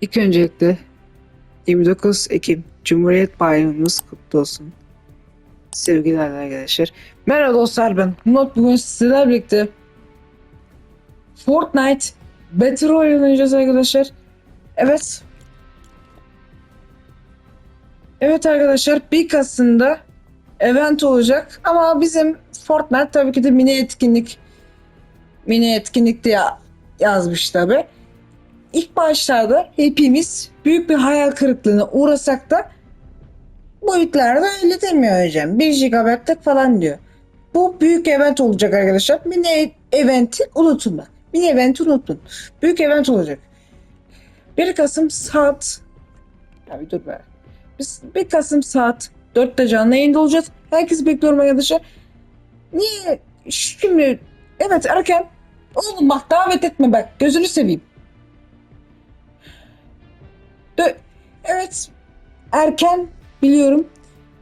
İlk öncelikle 29 Ekim Cumhuriyet Bayramımız kutlu olsun. Sevgiler arkadaşlar. Merhaba dostlar ben Not bugün sizlerle birlikte Fortnite Battle Royale oynayacağız arkadaşlar. Evet. Evet arkadaşlar 1 Kasım'da event olacak ama bizim Fortnite tabii ki de mini etkinlik mini etkinlik diye yazmış tabi. İlk başlarda hepimiz büyük bir hayal kırıklığına uğrasak da boyutlarda halledemiyor hocam. 1 GB'lık falan diyor. Bu büyük event olacak arkadaşlar. Mini eventi unutun bak. Mini eventi unutun. Büyük event olacak. 1 Kasım saat ya bir dur be. Biz 1 Kasım saat 4'te canlı yayında olacağız. Herkesi bekliyorum arkadaşlar. Niye şimdi evet erken Oğlum bak davet etme bak gözünü seveyim. Evet erken biliyorum.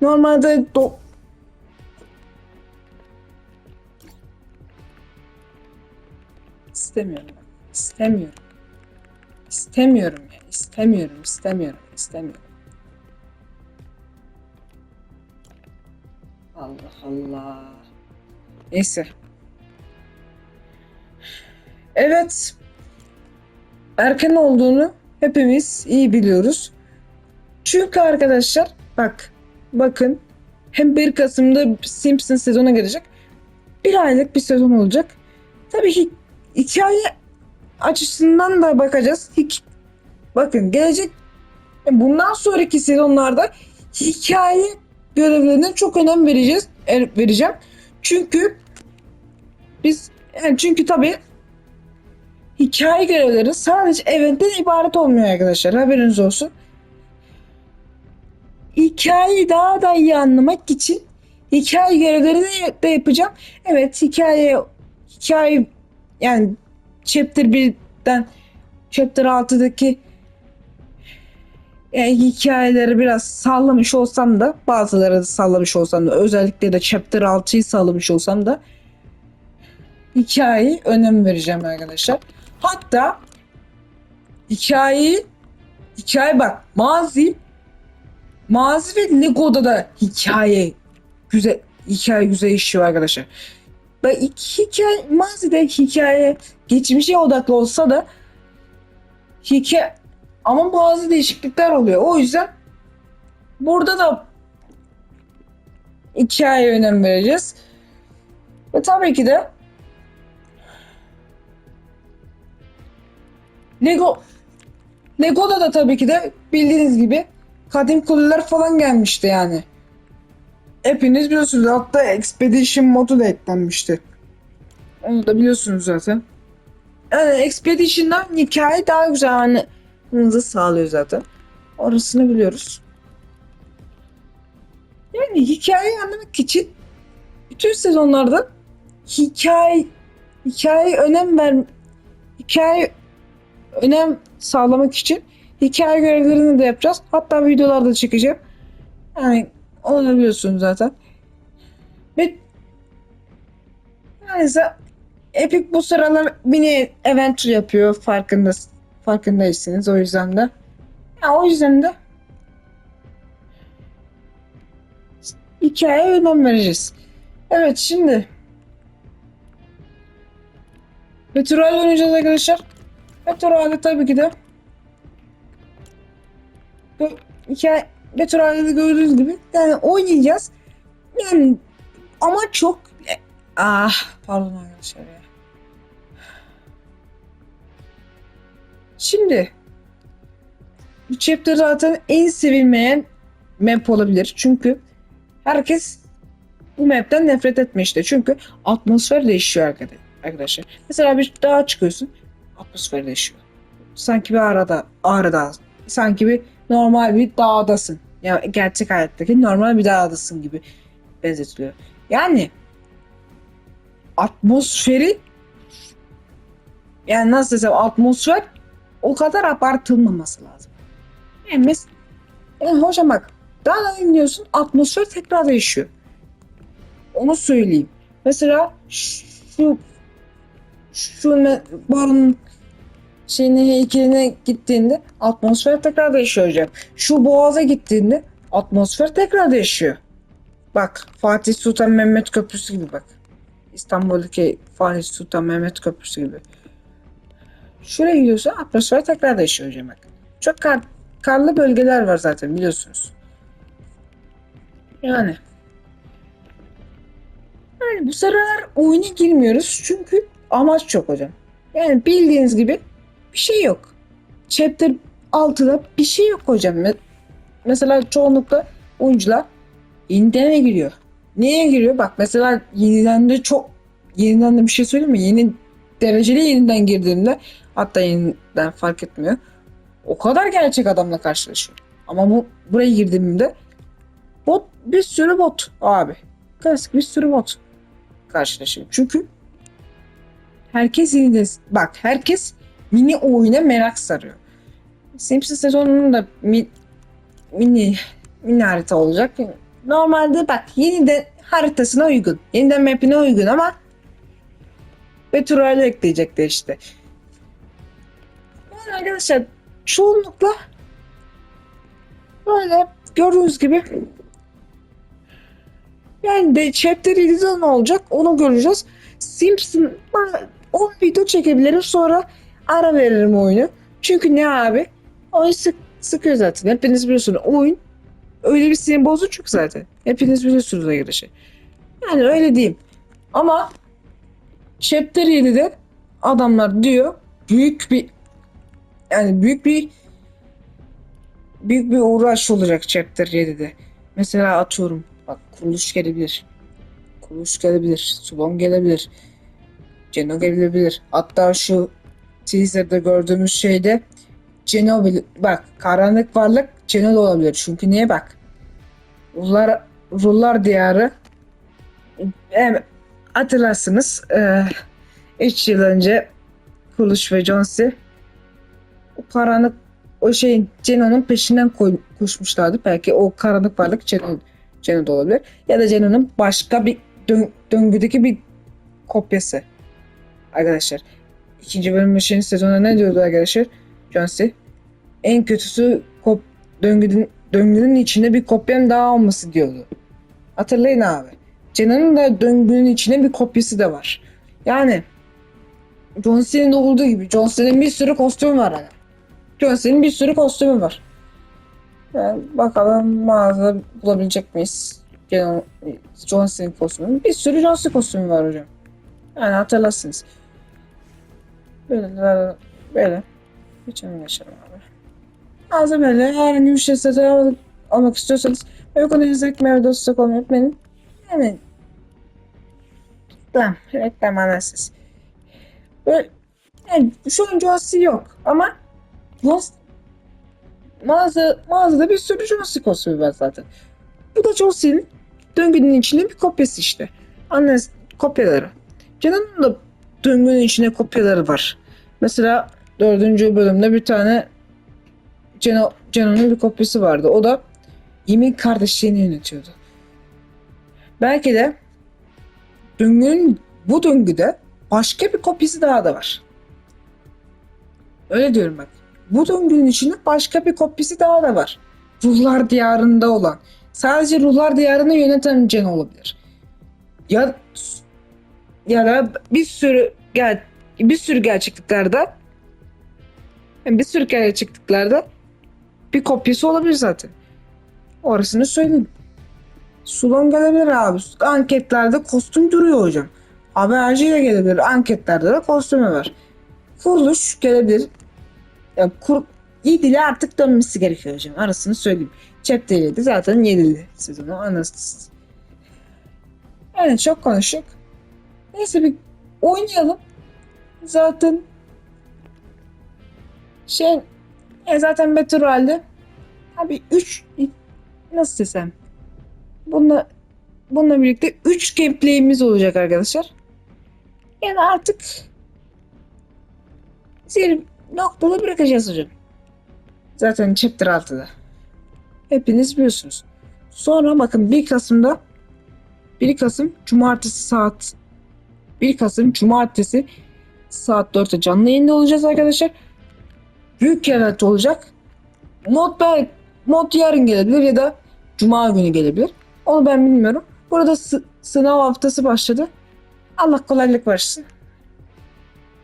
Normalde do istemiyorum. İstemiyorum. İstemiyorum ya. İstemiyorum, istemiyorum, istemiyorum. Allah Allah. Neyse. Evet. Erken olduğunu hepimiz iyi biliyoruz. Çünkü arkadaşlar bak bakın hem 1 Kasım'da Simpsons sezona gelecek. Bir aylık bir sezon olacak. Tabii ki hikaye açısından da bakacağız. Hik bakın gelecek bundan sonraki sezonlarda hikaye görevlerine çok önem vereceğiz. er- vereceğim. Çünkü biz yani çünkü tabii hikaye görevleri sadece eventten ibaret olmuyor arkadaşlar. Haberiniz olsun. Hikayeyi daha da iyi anlamak için hikaye görevleri de, de yapacağım. Evet hikaye hikaye yani chapter 1'den chapter 6'daki yani hikayeleri biraz sallamış olsam da bazıları da sallamış olsam da özellikle de chapter 6'yı sallamış olsam da hikayeyi önem vereceğim arkadaşlar. Hatta hikayeyi hikaye bak mazi mazi ve Lego'da da hikaye güzel hikaye güzel işliyor arkadaşlar. Ve hikaye mazide hikaye geçmişe odaklı olsa da hikaye ama bazı değişiklikler oluyor. O yüzden burada da hikayeye önem vereceğiz. Ve tabii ki de Lego Lego'da da tabii ki de bildiğiniz gibi kadim kuleler falan gelmişti yani. Hepiniz biliyorsunuz. Hatta Expedition modu da eklenmişti. Onu da biliyorsunuz zaten. Yani Expedition'dan hikaye daha güzel hızı sağlıyor zaten. Orasını biliyoruz. Yani hikayeyi anlamak için bütün sezonlarda hikaye hikaye önem ver hikaye önem sağlamak için hikaye görevlerini de yapacağız. Hatta videolarda çekeceğim. Yani onu biliyorsunuz zaten. Ve za- Epic bu sıralar mini event yapıyor farkında farkındaysınız o yüzden de. Ya o yüzden de hikayeye önem vereceğiz. Evet şimdi Petrol oynayacağız arkadaşlar. Petrol'de tabii ki de bu hikaye Petrol'de gördüğünüz gibi yani oynayacağız. Yani ama çok ah pardon arkadaşlar ya. Şimdi bu chapter zaten en sevilmeyen map olabilir. Çünkü herkes bu map'ten nefret etmişti. Çünkü atmosfer değişiyor arkada- arkadaşlar. Mesela bir dağa çıkıyorsun. Atmosfer değişiyor. Sanki bir arada, arada, sanki bir normal bir dağdasın. Ya gerçek hayattaki normal bir dağdasın gibi benzetiliyor. Yani atmosferi yani nasıl desem atmosfer o kadar abartılmaması lazım. Yani, mes- yani hocam bak daha iniyorsun atmosfer tekrar değişiyor. Onu söyleyeyim. Mesela şu şu barın şeyine heykeline gittiğinde atmosfer tekrar değişiyor hocam. Şu boğaza gittiğinde atmosfer tekrar değişiyor. Bak Fatih Sultan Mehmet Köprüsü gibi bak. İstanbul'daki Fatih Sultan Mehmet Köprüsü gibi. Şuraya gidiyorsa atmosfer tekrar değişiyor hocam bak. Çok kar, karlı bölgeler var zaten biliyorsunuz. Yani. Yani bu sıralar oyuna girmiyoruz çünkü amaç çok hocam. Yani bildiğiniz gibi bir şey yok. Chapter 6'da bir şey yok hocam. Me- Mesela çoğunlukla oyuncular yeniden giriyor. Niye giriyor? Bak mesela yeniden de çok yeniden de bir şey söyleyeyim mi? Yeni dereceli yeniden girdiğimde hatta yeniden fark etmiyor. O kadar gerçek adamla karşılaşıyorum. Ama bu buraya girdiğimde bot bir sürü bot abi. Klasik bir sürü bot karşılaşıyorum. Çünkü herkes yeni bak herkes mini oyuna merak sarıyor. Simpsons sezonunun da mi- mini mini harita olacak. Normalde bak yeniden haritasına uygun. Yeniden map'ine uygun ama Beturay'la ekleyecekler işte. Yani arkadaşlar çoğunlukla böyle gördüğünüz gibi yani de Chapter 7'de ne olacak onu göreceğiz. Simpson 10 video çekebilirim sonra ara veririm oyunu. Çünkü ne abi? Oyun sık, sıkıyor zaten. Hepiniz biliyorsunuz. Oyun öyle bir sinir bozucu ki zaten. Hepiniz biliyorsunuz o girişi. Yani öyle diyeyim. Ama Chapter 7'de adamlar diyor büyük bir yani büyük bir büyük bir uğraş olacak Chapter 7'de. Mesela atıyorum bak kuruluş gelebilir. Kuruluş gelebilir. Subon gelebilir. Ceno gelebilir. Hatta şu teaser'da gördüğümüz şeyde Ceno bile- bak karanlık varlık Ceno da olabilir. Çünkü niye bak Ruhlar, Ruhlar Diyarı hem hatırlarsınız 3 yıl önce Kuluş ve Jonsi o karanlık o şeyin Ceno'nun peşinden koy- koşmuşlardı. Belki o karanlık varlık Ceno, Ceno da olabilir. Ya da Ceno'nun başka bir dön- döngüdeki bir kopyası. Arkadaşlar. İkinci bölüm şeyin sezonunda ne diyordu arkadaşlar? Jonsi. En kötüsü kop döngünün, döngünün içinde bir kopyanın daha olması diyordu. Hatırlayın abi. Ceno'nun da döngünün içinde bir kopyası da var. Yani John Cena'da olduğu gibi John Cena'nın bir sürü kostümü var. Hani. John Cena'nın bir sürü kostümü var. Yani bakalım mağaza bulabilecek miyiz? John Cena kostümü. Bir sürü John Cena kostümü var hocam. Yani hatırlarsınız. Böyle böyle. Geçelim geçelim abi. Mağaza böyle. Bir şey satın al- almak istiyorsanız uygun izlemek mevcut olursa olmayı unutmayın. Yani reklam. Reklam anasız. Böyle yani şu an Cena yok ama John mağaza, mağazada bir sürü Cena kostümü var zaten. Bu da Cena'nın döngünün içinde bir kopyası işte. Anne kopyaları. Canan'ın da döngünün içinde kopyaları var. Mesela dördüncü bölümde bir tane Cano, Cano'nun bir kopyası vardı. O da Yemin kardeşliğini yönetiyordu. Belki de döngünün bu döngüde başka bir kopyası daha da var. Öyle diyorum bak. Bu döngünün içinde başka bir kopyası daha da var. Ruhlar diyarında olan. Sadece ruhlar diyarını yöneten Cano olabilir. Ya ya da bir sürü gel bir sürü gerçekliklerde yani bir sürü gerçekliklerde bir kopyası olabilir zaten. Orasını söyleyeyim. Sulon gelebilir abi. Anketlerde kostüm duruyor hocam. Haberciyle gelebilir. Anketlerde de kostümü var. Kuruluş gelebilir. Ya kur, 7'li artık dönmesi gerekiyor hocam. Arasını söyleyeyim. Chapter 7 zaten 7'li sezonu anasınız. Yani çok konuştuk. Neyse bir oynayalım. Zaten şey ya zaten Battle Royale'de abi 3 nasıl desem bununla bununla birlikte 3 gameplay'imiz olacak arkadaşlar. Yani artık seri noktada bırakacağız hocam. Zaten Chapter 6'da. Hepiniz biliyorsunuz. Sonra bakın 1 Kasım'da 1 Kasım Cumartesi saat 1 Kasım Cumartesi saat 4'te canlı yayında olacağız arkadaşlar. büyük event olacak. Mod belki mod yarın gelebilir ya da cuma günü gelebilir. Onu ben bilmiyorum. Burada sı- sınav haftası başladı. Allah kolaylık versin.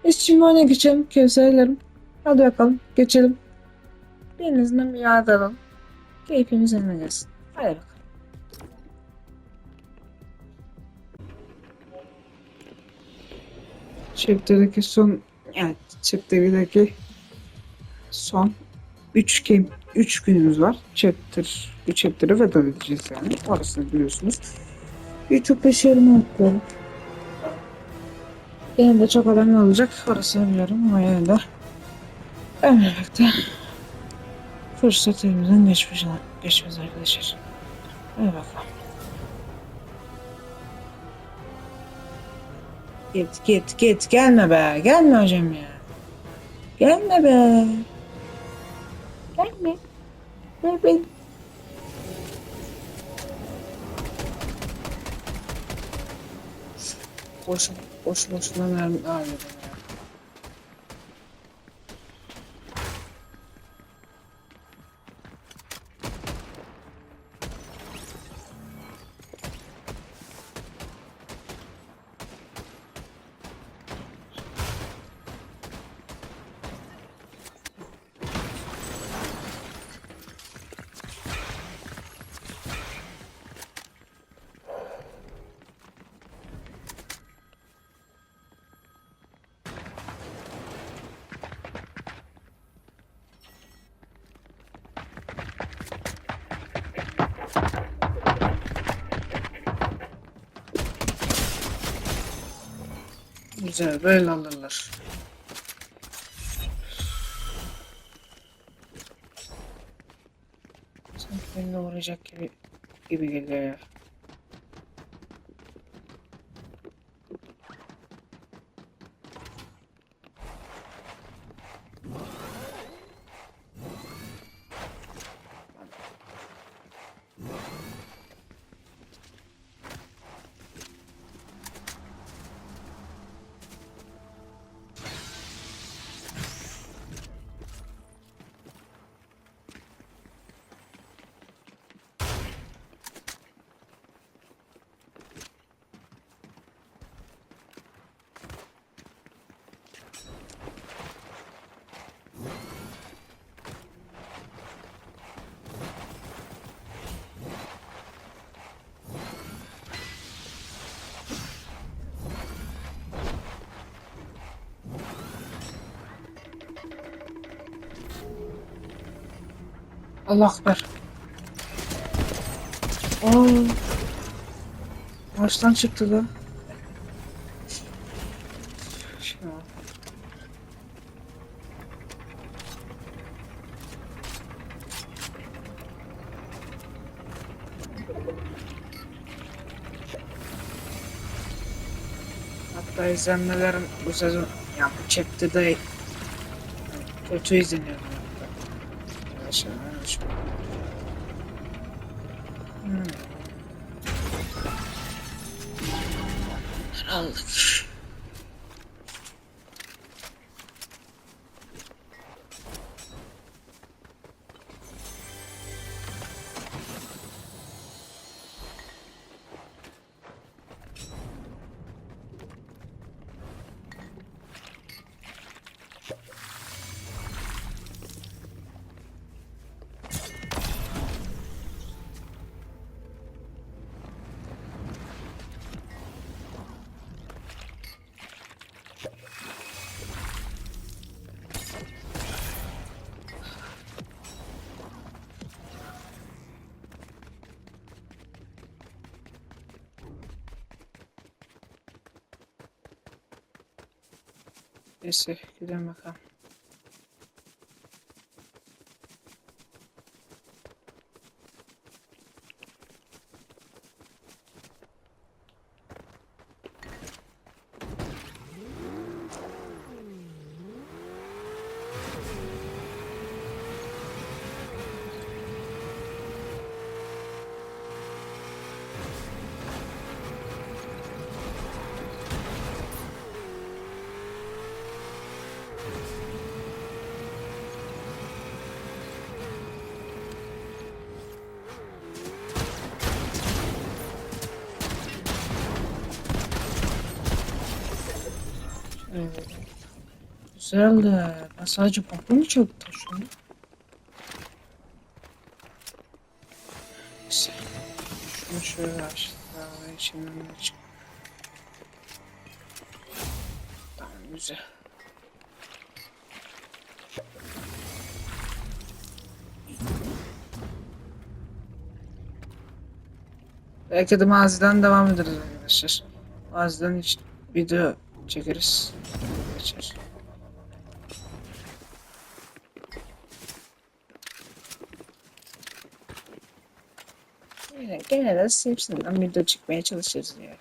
Biz şimdi oyuna geçelim. Kevserlerim. Hadi bakalım geçelim. Birinizden bir yardım alalım. Keyfimiz yerine gelsin. Hadi bakalım. Chapter'daki son yani chapter'daki son 3 game 3 günümüz var. Chapter bu chapter'ı veda edeceğiz yani. Orasını biliyorsunuz. Birçok başarımı atlıyorum. Yine de çok önemli olacak. Orasını biliyorum ama yine de birlikte fırsat elimizden geçmiş, geçmez arkadaşlar. Hadi bakalım. Git git git gelme be gelme hocam ya. Gelme be. Gelme. Gel ben. Boş boş boşuna mermi Güzel böyle alırlar. Sanki beni uğrayacak gibi gibi geliyor ya. Allah akbar. Aa. Baştan çıktı da. Hatta izlenmelerim bu sezon ya bu chapter'da kötü izleniyor. olive. Neyse gidelim bakalım. Güzel de ben sadece pompa mı çalıp taşıyorum? Şunu şöyle içinden de çık. Tamam güzel. Belki de maziden devam ederiz arkadaşlar. Maziden hiç video çekeriz. Geçer. Yine gene de Simpson'dan video çıkmaya çalışırız ya.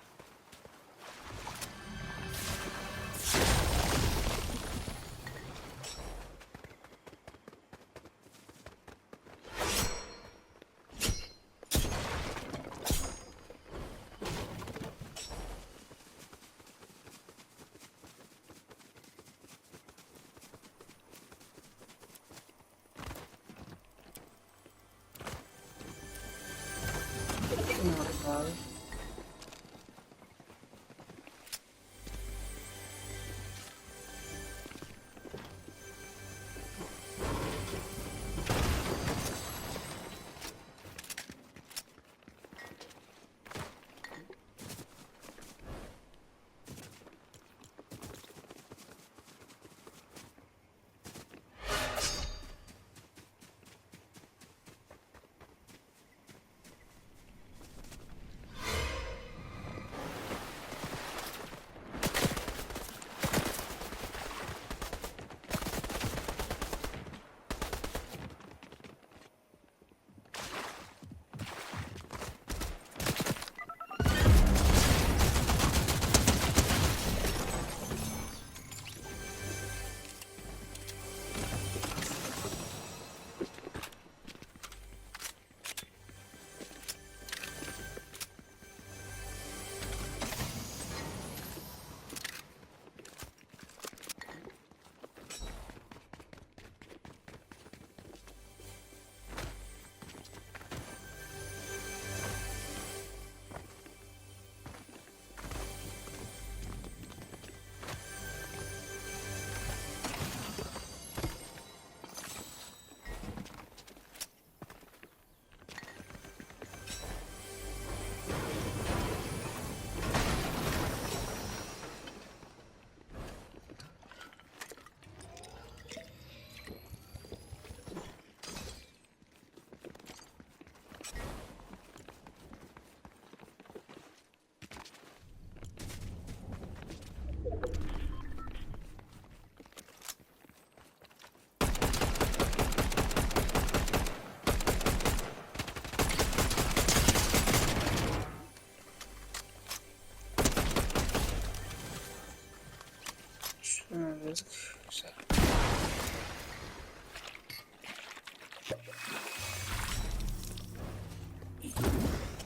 Aldık. Güzel.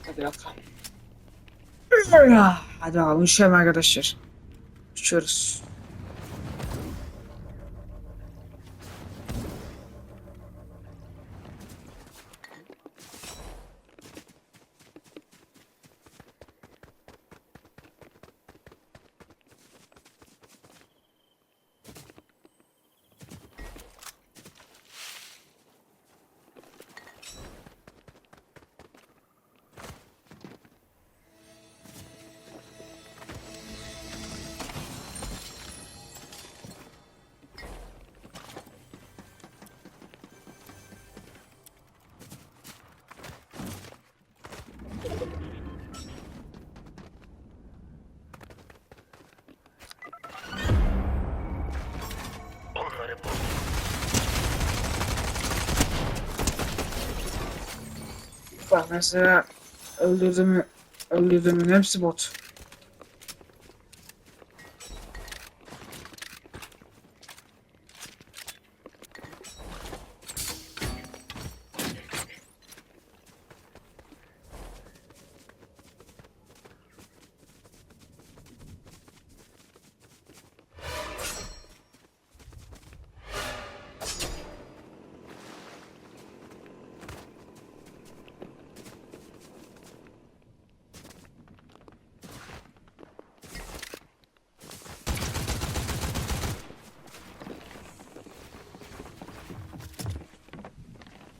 Hadi bakalım. Hadi bakalım uçalım arkadaşlar. Uçuyoruz. Mesela öldürdüğümü öldürdüğümün hepsi bot.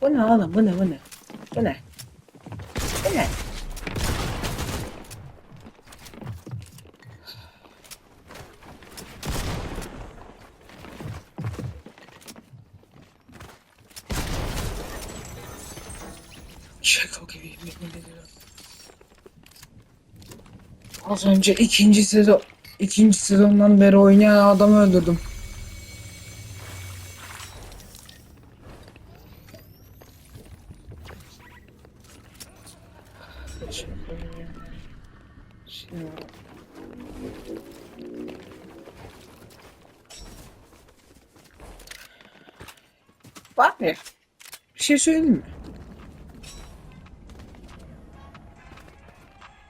Bu ne oğlum? Bu ne? Bu ne? Bu ne? Bu ne? Az önce ikinci sezon ikinci sezondan beri oynayan adamı öldürdüm. Şimdi Var ya. Bir şey söyleyeyim mi?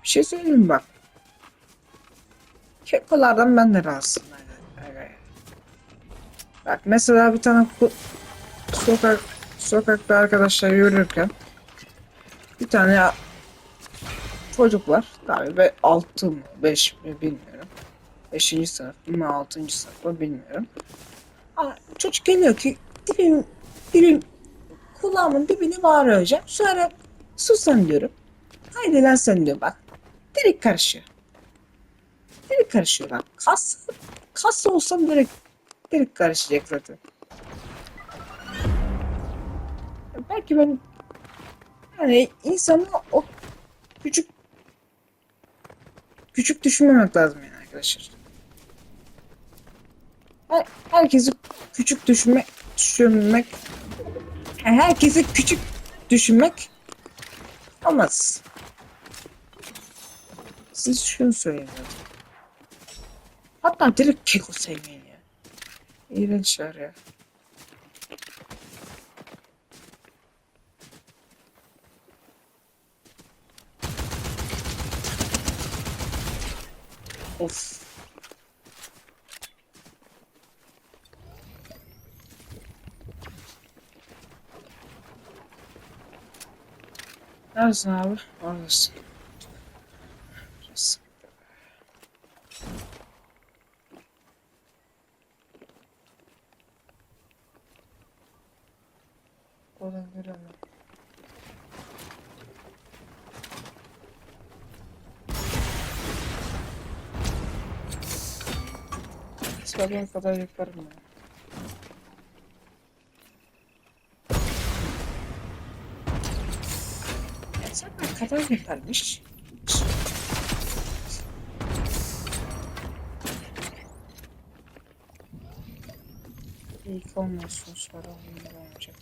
Bir şey söyleyeyim mi bak. Kekolardan ben de rahatsızım. Bak mesela bir tane sokak sokakta arkadaşlar yürürken bir tane çocuk var. Tabii ve 6 mı 5 mi bilmiyorum. 5. sınıf mı 6. sınıf mı bilmiyorum. Aa, çocuk geliyor ki dibim, dibim kulağımın dibini bağırıyor hocam. Sonra sus sen diyorum. Haydi lan sen diyor bak. Direkt karışıyor. Direkt karışıyor bak. Kas, kas olsam direkt, direkt karışacak zaten. Belki ben yani insanı o küçük küçük düşünmemek lazım yani arkadaşlar. Her, herkesi küçük düşünmek düşünmek herkesi küçük düşünmek olmaz. Siz şunu söyleyin. Hatta direkt keko sevmeyin ya. İğrençler ya. Of. Neredesin abi? Oradasın. İstediğim kadar yaparım ya. Ne kadar yaparmış? İyi ki olmuyorsun sonra oyunda olmayacak.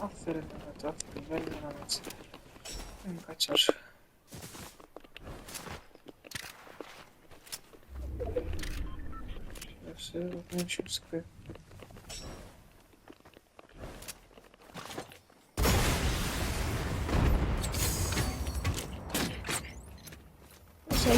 Aferin Mehmet, aferin. Ben kaçar. Şurası bakayım şu sıkıyor. Mesela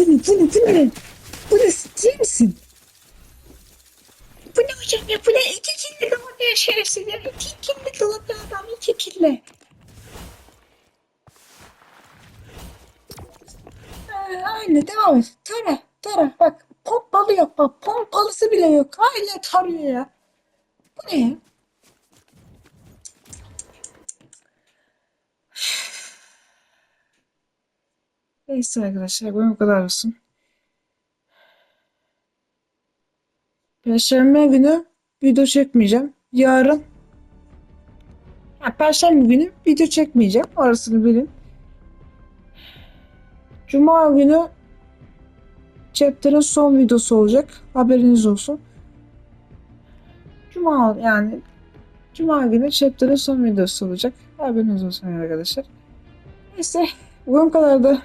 Bu ne, bu ne, bu ne? Bu ne, ciddi misin? Bu ne hocam ya? Bu ne? İki kirli dolanıyor şerefsiz ya. İki kirli dolanıyor adam, iki kirli. Ha, Aynen devam et. Tara, tara. Bak pompalı yok bak. Pompalısı bile yok. Hala tarıyor ya. Bu ne ya? Neyse arkadaşlar bugün bu kadar olsun. Perşembe günü video çekmeyeceğim. Yarın ha, Perşembe günü video çekmeyeceğim. Orasını bilin. Cuma günü chapter'ın son videosu olacak. Haberiniz olsun. Cuma yani Cuma günü chapter'ın son videosu olacak. Haberiniz olsun arkadaşlar. Neyse bugün kadardı.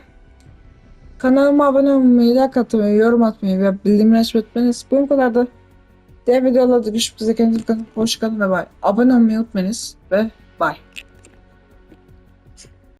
Kanalıma abone olmayı, like atmayı, yorum atmayı ve bildirimleri açmayı unutmayınız. Bugün kadardı. Diğer videolarda görüşmek üzere. Kendinize bakın. Hoşçakalın ve bye. Abone olmayı unutmayınız ve bye.